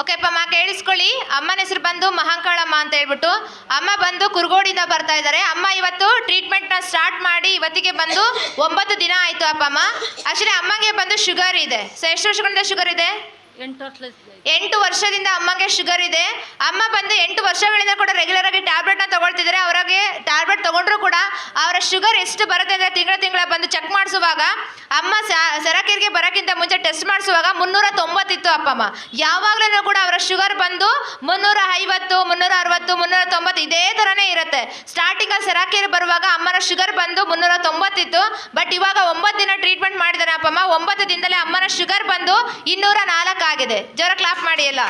ಓಕೆಪ್ಪ ಅಮ್ಮ ಕೇಳಿಸ್ಕೊಳ್ಳಿ. ಅಮ್ಮನ ಹೆಸರು ಬಂದು ಮಹಾಂಕಾಳಮ್ಮ ಅಂತ ಹೇಳ್ಬಿಟ್ಟು ಅಮ್ಮ ಬಂದು ಕುರುಗೋಡಿಂದ ಬರ್ತಾ ಇದ್ದಾರೆ. ಅಮ್ಮ ಇವತ್ತು ಟ್ರೀಟ್ಮೆಂಟ್ನ ಸ್ಟಾರ್ಟ್ ಮಾಡಿ ಇವತ್ತಿಗೆ ಬಂದು ಒಂಬತ್ತು ದಿನ ಆಯಿತು ಅಪ್ಪ ಅಮ್ಮ ಆಕ್ಚುಲಿ ಅಮ್ಮಗೆ ಬಂದು ಶುಗರ್ ಇದೆ. ಸೊ ಎಷ್ಟು ವರ್ಷಗಳಿಂದ ಶುಗರ್ ಇದೆ? ಎಂಟು ವರ್ಷ ಎಂಟು ವರ್ಷದಿಂದ ಅಮ್ಮಗೆ ಶುಗರ್ ಇದೆ. ಅಮ್ಮ ಬಂದು ಎಂಟು ವರ್ಷಗಳಿಂದ ಕೂಡ ರೆಗ್ಯುಲರ್ ಆಗಿ ಟ್ಯಾಬ್ಲೆಟ್ನ ತಗೊಳ್ತಿದ್ದಾರೆ. ಅವರಿಗೆ ಟ್ಯಾಬ್ಲೆಟ್ ತಗೊಂಡ್ರು ಕೂಡ ಅವರ ಶುಗರ್ ಎಷ್ಟು ಬರುತ್ತೆ ಅಂದರೆ ತಿಂಗಳ ತಿಂಗಳ ಬಂದು ಚೆಕ್ ಮಾಡಿಸುವಾಗ, ಅಮ್ಮ ಸರಕಿರಿಗೆ ಬರೋಕ್ಕಿಂತ ಮುಂಚೆ ಟೆಸ್ಟ್ ಮಾಡಿಸುವಾಗ ಮುನ್ನೂರ ತೊಂಬತ್ತಿತ್ತು ಅಪ್ಪಮ್ಮ. ಯಾವಾಗಲೂ ಕೂಡ ಅವರ ಶುಗರ್ ಬಂದು ಮುನ್ನೂರ ಐವತ್ತು, ಮುನ್ನೂರ ಅರವತ್ತು, ಮುನ್ನೂರ ತೊಂಬತ್ತು ಇದೇ ಥರನೇ ಇರುತ್ತೆ. ಸ್ಟಾರ್ಟಿಂಗಲ್ಲಿ ಸೆರಾಕೇರಿ ಬರುವಾಗ ಅಮ್ಮನ ಶುಗರ್ ಬಂದು ಮುನ್ನೂರ ತೊಂಬತ್ತಿತ್ತು ಬಟ್ ಇವಾಗ ಒಂಬತ್ತು ದಿನ ಟ್ರೀಟ್ಮೆಂಟ್ ಮಾಡಿದ್ದಾರೆ ಅಪ್ಪಮ್ಮ. ಒಂಬತ್ತು ದಿನದಲ್ಲೇ ಅಮ್ಮನ ಶುಗರ್ ಬಂದು ಇನ್ನೂರ ನಾಲ್ಕು ಆಗಿದೆ. ಜೋರ ಕ್ಲಾಪ್ ಮಾಡಿ ಎಲ್ಲ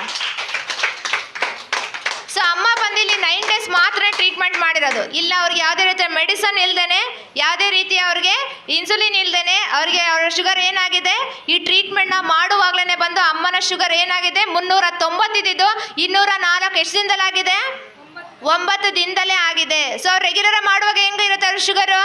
ಸೊ ಅಮ್ಮ ಬಂದಿಲ್ಲಿ ನೈನ್ ಡೇಸ್ ಟ್ರೀಟ್ಮೆಂಟ್ ಮಾಡಿರೋದು. ಇಲ್ಲ, ಅವ್ರಿಗೆ ಯಾವುದೇ ರೀತಿಯ ಮೆಡಿಸನ್ ಇಲ್ದೇನೆ, ಯಾವುದೇ ರೀತಿ ಅವ್ರಿಗೆ ಇನ್ಸುಲಿನ್ ಇಲ್ದೇನೆ ಅವ್ರಿಗೆ ಅವರ ಶುಗರ್ ಏನಾಗಿದೆ, ಈ ಟ್ರೀಟ್ಮೆಂಟ್ನ ಮಾಡುವಾಗಲೇ ಬಂದು ಅಮ್ಮನ ಶುಗರ್ ಏನಾಗಿದೆ, ಮುನ್ನೂರ ತೊಂಬತ್ತಿದ್ದು ಇನ್ನೂರ ನಾಲ್ಕು ಎಷ್ಟು ದಿನದಲ್ಲಾಗಿದೆ? ಒಂಬತ್ತು ದಿನದಲ್ಲೇ ಆಗಿದೆ. ಸೊ ರೆಗ್ಯುಲರ್ ಮಾಡುವಾಗ ಹೆಂಗಿರುತ್ತೆ ಅವ್ರ ಶುಗರು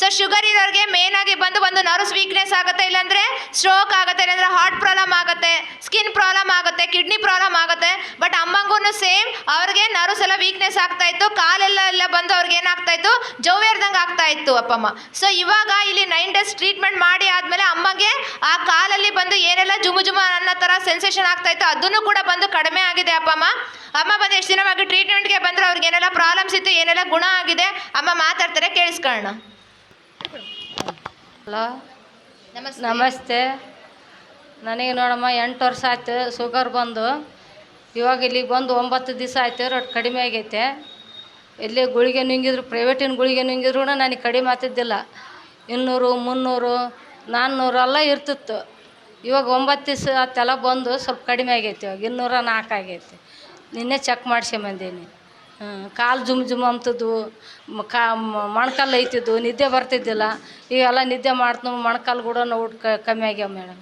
ಸೊ ಶುಗರ್ ಇರೋರಿಗೆ ಮೇನ್ ಆಗಿ ಬಂದು ಒಂದು ನರ್ವ್ಸ್ ವೀಕ್ನೆಸ್ ಆಗುತ್ತೆ, ಇಲ್ಲಾಂದ್ರೆ ಸ್ಟ್ರೋಕ್ ಆಗುತ್ತೆ, ಇಲ್ಲಾಂದ್ರೆ ಹಾರ್ಟ್ ಪ್ರಾಬ್ಲಮ್ ಆಗುತ್ತೆ ಸ್ಕಿನ್ ಪ್ರಾಬ್ಲಮ್ ಆಗುತ್ತೆ ಕಿಡ್ನಿ ಪ್ರಾಬ್ಲಮ್ ಆಗುತ್ತೆ. ಬಟ್ ಅಮ್ಮಂಗೂ ಸೇಮ್ ಅವ್ರಿಗೆ ನರ್ವ್ಸ್ ಎಲ್ಲ ವೀಕ್ನೆಸ್ ಆಗ್ತಾ ಇತ್ತು, ಕಾಲೆಲ್ಲ ಎಲ್ಲ ಬಂದು ಅವ್ರಿಗೆ ಏನಾಗ್ತಾ ಇತ್ತು ಜೋವೇರ್ದಂಗೆ ಆಗ್ತಾ ಇತ್ತು ಅಪ್ಪಮ್ಮ. ಸೊ ಇವಾಗ ಇಲ್ಲಿ ನೈನ್ ಡೇಸ್ ಟ್ರೀಟ್ಮೆಂಟ್ ಮಾಡಿ ಆದಮೇಲೆ ಅಮ್ಮಗೆ ಆ ಕಾಲಲ್ಲಿ ಬಂದು ಏನೆಲ್ಲ ಜುಮು ಜುಮು ಅನ್ನೋ ಥರ ಸೆನ್ಸೇಷನ್ ಆಗ್ತಾ ಇತ್ತು, ಅದನ್ನು ಕೂಡ ಬಂದು ಕಡಿಮೆ ಆಗಿದೆ ಅಪ್ಪಮ್ಮ. ಅಮ್ಮ ಬಂದು ಎಷ್ಟು ದಿನವಾಗಿ ಟ್ರೀಟ್ಮೆಂಟ್ಗೆ ಬಂದ್ರೆ, ಅವ್ರಿಗೆ ಏನೆಲ್ಲ ಪ್ರಾಬ್ಲಮ್ಸ್ ಇತ್ತು, ಏನೆಲ್ಲ ಗುಣ ಆಗಿದೆ, ಅಮ್ಮ ಮಾತಾಡ್ತಾರೆ ಕೇಳಿಸ್ಕೊಳ್ಳೋಣ ಹಲೋ. ನಮಸ್ತೆ. ನಮಸ್ತೆ. ನನಗೆ ನೋಡಮ್ಮ ಎಂಟು ವರ್ಷ ಆಯ್ತು ಶುಗರ್ ಬಂದು. ಇವಾಗ ಇಲ್ಲಿಗೆ ಬಂದು ಒಂಬತ್ತು ದಿವಸ ಆಯ್ತು ರೊಟ್ಟು ಕಡಿಮೆ ಆಗೈತೆ. ಇಲ್ಲಿ ಗುಳಿಗೆ ನುಂಗಿದ್ರು ಪ್ರೈವೇಟಿನ ಗುಳಿಗೆ ನುಂಗಿದ್ರು ನನಗೆ ಕಡಿಮೆ ಆಗ್ತಿದ್ದಿಲ್ಲ. ಇನ್ನೂರು ಮುನ್ನೂರು ನಾನ್ನೂರು ಎಲ್ಲ ಇರ್ತಿತ್ತು. ಇವಾಗ ಒಂಬತ್ತು ದಿವಸ ಆತೆಲ್ಲ ಬಂದು ಸ್ವಲ್ಪ ಕಡಿಮೆ ಆಗೈತೆ ಇವಾಗ ಇನ್ನೂರ ನಾಲ್ಕು ಆಗೈತೆ. ನಿನ್ನೆ ಚೆಕ್ ಮಾಡಿಸ್ಕೊಂಬಂದೀನಿ. ಕಾಲು ಜುಮ್ ಜುಮ್ ಅಂತಿದ್ವು ಕಾ ಮೊಣಕಾಲು ಐತಿದ್ವು ನಿದ್ದೆ ಬರ್ತಿದ್ದಿಲ್ಲ. ಈಗೆಲ್ಲ ನಿದ್ದೆ ಮಾಡ್ತು ಮೊಣ್ಕಾಲು ಕೂಡ ನೋವು ಕಮ್ಮಿ ಆಗ್ಯಾವ ಮೇಡಮ್.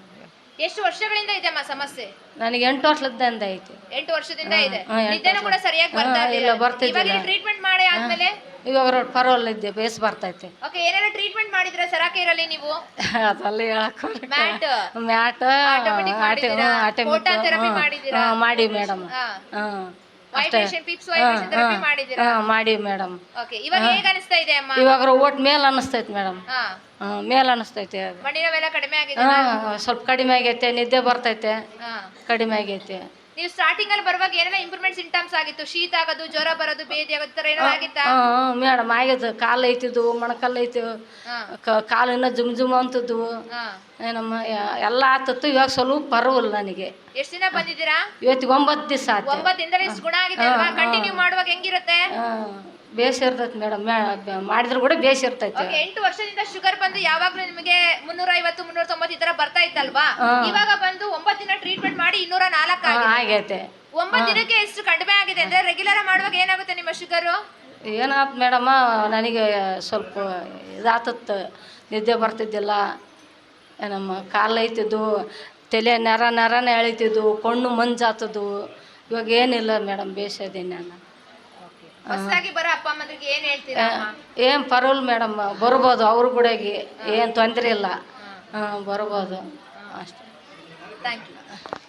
ಎಷ್ಟು ವರ್ಷಗಳಿಂದ ಇದೆ ಅಮ್ಮ ಸಮಸ್ಯೆ? ನನಗೆ ಎಂಟು ವರ್ಷದಿಂದ ಐತಿ. ಎಂಟು ವರ್ಷದಿಂದ ಇದೆ. ನಿದ್ದೆನೂ ಕೂಡ ಸರಿಯಾಗಿ ಬರ್ತಾ ಇಲ್ಲ, ಬರ್ತಿದ್ದಿಲ್ಲ. ಟ್ರೀಟ್ಮೆಂಟ್ ಮಾಡಿ ಆದ್ಮೇಲೆ? ಇವಾಗ ಪರವಾಗಿಲ್ಲ ಇದ್ದೆ ಬೇಸ್ ಬರ್ತೈತೆ. ಓಕೆ ಏನೆಲ್ಲ ಟ್ರೀಟ್ಮೆಂಟ್ ಮಾಡಿದ್ರೆ ಸರಾಕೇರಲ್ಲಿ ನೀವು? ಅದೆಲ್ಲ ಹೇಳಕ್ ಮ್ಯಾಟ್ ಮ್ಯಾಟ್ ಆಟೋಮೆಟಿಕ್ ಮಾಡಿದ್ದೀರಾ? ಫೋಟೋ ಥೆರಪಿ ಮಾಡಿದ್ದೀರಾ? ಮಾಡಿ ಮೇಡಮ್. ಹಾ. ಮಾಡಿದ್ದೀರಾ? ಮಾಡಿ ಮೇಡಮ್. ಓಕೆ ಇವಾಗ ಹೇಗೆ ಅನಿಸ್ತಾ ಇದೆ ಅಮ್ಮ? ಇವಾಗ ಒಟ್ಟು ಮೇಲ್ ಅನಿಸ್ತೈತೆ ಮೇಡಮ್. ಹಾ. ಮೇಲ್ ಮಣ್ಣಿನವೆಲ್ಲ ಕಡಿಮೆ ಆಗಿದೆ ಹಾಂ ಸ್ವಲ್ಪ ಕಡಿಮೆ ಆಗೈತೆ ನಿದ್ದೆ ಬರ್ತೈತೆ. ಹಾ. ಕಡಿಮೆ ಆಗೈತೆ. ನೀವು ಸ್ಟಾರ್ಟಿಂಗ್ ಅಲ್ಲಿ ಬರುವಾಗ ಏನೆಲ್ಲ ಇಂಪ್ರೂವ್ಮೆಂಟ್ ಸಿಂಟಮ್ಸ್ ಆಗಿತ್ತು? ಶೀತ ಆಗೋದು ಜ್ವರ ಬರೋದು ಬೇದಿ ಆಗೋದು ಥರ ಏನೋ ಆಗಿತ್ತಾ? ಮೇಡಮ್ ಆಗ್ಯದ ಕಾಲು ಐತಿದ್ವು ಮೊಣಕಾಲು ಐತಿ. ಕಾಲು ಇನ್ನ ಕಾಲಿನ ಜುಮ್ ಜುಮ್ ಅಂತಿದ್ವು. ನಮ್ಮ ಎಲ್ಲ ಆತತ್ತು. ಇವಾಗ ಸ್ವಲ್ಪ ಪರವಲ್ಲ ನನಗೆ. ಎಷ್ಟು ದಿನ ಬಂದಿದ್ದೀರಾ? ಇವತ್ತಿಗೆ ಒಂಬತ್ತು ದಿವಸ ಆಯ್ತು ಒಂಬತ್ತು ಇಷ್ಟು ಗುಣ ಆಗಿದೆ ಅಲ್ವಾ? ಕಂಟಿನ್ಯೂ ಮಾಡುವಾಗ ಹೆಂಗಿರುತ್ತೆ? ಬೇಸ್ ಇರ್ತೈತಿ ಮೇಡಮ್. ಮಾಡಿದ್ರು ಕೂಡ ಬೇಸ್ ಇರ್ತೈತಿ. ಎಂಟು ವರ್ಷದಿಂದ ಶುಗರ್ ಬಂದು ಯಾವಾಗ್ಲೂ ನಿಮಗೆ ಮುನ್ನೂರ ಐವತ್ತು ಮುನ್ನೂರ ತೊಂಬತ್ತು ಈ ತರ ಬರ್ತಾ ಇತ್ತಲ್ವಾ? ಇವಾಗ ಬಂದು ಮಾಡಿ ಇನ್ನೂರ ನಾಲ್ಕು ಆಗೈತೆ. ಒಂಬತ್ತು ದಿನಕ್ಕೆ ಎಷ್ಟು ಕಡಿಮೆ ಆಗಿದೆ ಅಂದ್ರೆ ರೆಗ್ಯುಲರ್ ಮಾಡುವಾಗ ಏನಾಗುತ್ತೆ ನಿಮ್ಮ ಶುಗರು ಏನಾಯ್ತು ಮೇಡಮ್ಮ ನನಗೆ ಸ್ವಲ್ಪ ಇದಾತತ್ತು ನಿದ್ದೆ ಬರ್ತಿದ್ದಿಲ್ಲ. ನಮ್ಮ ಕಾಲು ಐತಿದ್ದು ತಲೆ ನರ ನರನ ಎಳಿತಿದ್ದು ಕಣ್ಣು ಮಂಜಾತದ್ದು. ಇವಾಗ ಏನಿಲ್ಲ ಮೇಡಮ್ ಬೇಸದೀನಿ ನಾನು. ಏನ್ ಪರವಲ್ ಮೇಡಮ್ ಬರ್ಬೋದು ಅವ್ರ ಕೂಡಗಿ ಏನು ತೊಂದರೆ ಇಲ್ಲ. ಹಾಂ. ಬರ್ಬೋದು. ಅಷ್ಟೇ ಥ್ಯಾಂಕ್ ಯು